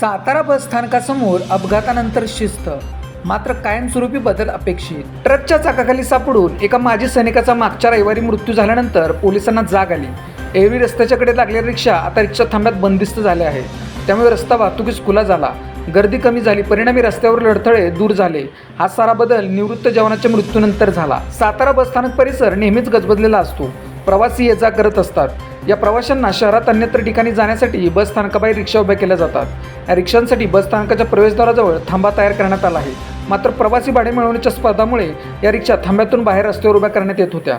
सातारा बस स्थानकासमोर अपघातानंतर शिस्त. मात्र कायमस्वरूपी बदल अपेक्षित. ट्रकच्या चाकाखाली सापडून एका माजी सैनिकाचा मागच्या रविवारी मृत्यू झाल्यानंतर पोलिसांना जाग आली. एरवी रस्त्याच्याकडे लागलेल्या रिक्षा आता रिक्षा थांब्यात बंदिस्त झाल्या आहे. त्यामुळे रस्ता वाहतुकीस खुला झाला. गर्दी कमी झाली. परिणामी रस्त्यावर अडथळे दूर झाले. हा सारा बदल निवृत्त जवानाच्या मृत्यूनंतर झाला. सातारा बस स्थानक परिसर नेहमीच गजबजलेला असतो. प्रवासी ये जा करत असतात. या प्रवाशांना शहरात अन्यत्र ठिकाणी जाण्यासाठी बस स्थानकाबाहेर रिक्षा उभ्या केल्या जातात. या रिक्षांसाठी बस स्थानकाच्या प्रवेशद्वाराजवळ थांबा तयार करण्यात आला आहे. मात्र प्रवासी भाडे मिळवण्याच्या स्पर्धामुळे या रिक्षा थांब्यातून बाहेर रस्त्यावर उभ्या करण्यात येत होत्या.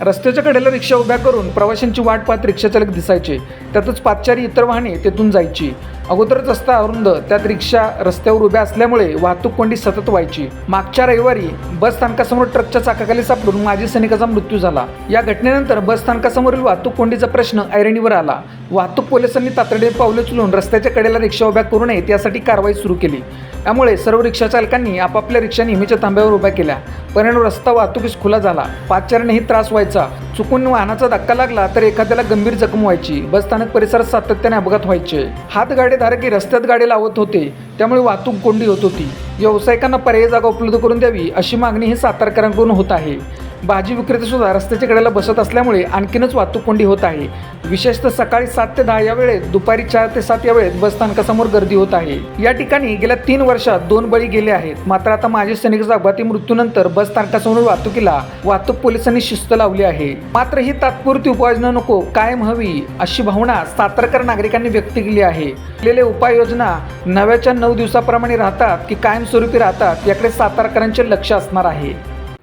रस्त्याच्या कडेला रिक्षा उभ्या करून प्रवाशांची वाट पाहत रिक्षाचालक दिसायचे. त्यातच पादचारी इतर वाहने तेथून जायची. अगोदरच रस्ता अरुंद त्यात रिक्षा रस्त्यावर उभ्या असल्यामुळे वाहतूक कोंडी सतत व्हायची. मागच्या रविवारी बस स्थानकासमोर ट्रकच्या चाकाखाली सापडून माजी सैनिकाचा मृत्यू झाला. या घटनेनंतर बस स्थानकासमोरील वाहतूक कोंडीचा प्रश्न ऐरणीवर आला. वाहतूक पोलिसांनी तातडीने पावले उचलून रस्त्याच्या कडेला रिक्षा उभ्या करू नयेत यासाठी कारवाई सुरू केली. त्यामुळे सर्व रिक्षाचालकांनी आपापल्या रिक्षा नेहमीच्या थांब्यावर उभ्या केल्या. परिणाम रस्ता वाहतुकीस खुला झाला. पादचाऱ्यांनाही त्रास व्हायचा चुकून वाहनाचा धक्का लागला तर एखाद्याला गंभीर जखम व्हायची. बस स्थानक परिसरात सातत्याने अपघात व्हायचे. हातगाडीधारकही रस्त्यात गाडी लावत होते. त्यामुळे वाहतूक कोंडी होत होती. व्यावसायिकांना पर्यायी जागा उपलब्ध करून द्यावी अशी मागणी ही सातारकरांकडून होत आहे. भाजी विक्रेते सुद्धा रस्त्याच्या कडेला बसत असल्यामुळे आणखीनच वाहतूक कोंडी होत आहे. विशेषतः सकाळी सात ते दहा या वेळेत दुपारी चार ते सात या वेळेत बस स्थानकासमोर गर्दी होत आहे. या ठिकाणी गेल्या तीन वर्षात दोन बळी गेले आहेत. मात्र आता माजी सैनिकाचा अपघाती मृत्यूनंतर बस स्थानकासमोर वाहतुकीला वाहतूक पोलिसांनी शिस्त लावली आहे. मात्र ही तात्पुरती उपाययोजना नको कायम हवी अशी भावना सातारकर नागरिकांनी व्यक्त केली आहे. केलेले उपाययोजना नव्याच्या नऊ दिवसाप्रमाणे राहतात की कायमस्वरूपी राहतात याकडे सातारकरांचे लक्ष असणार आहे.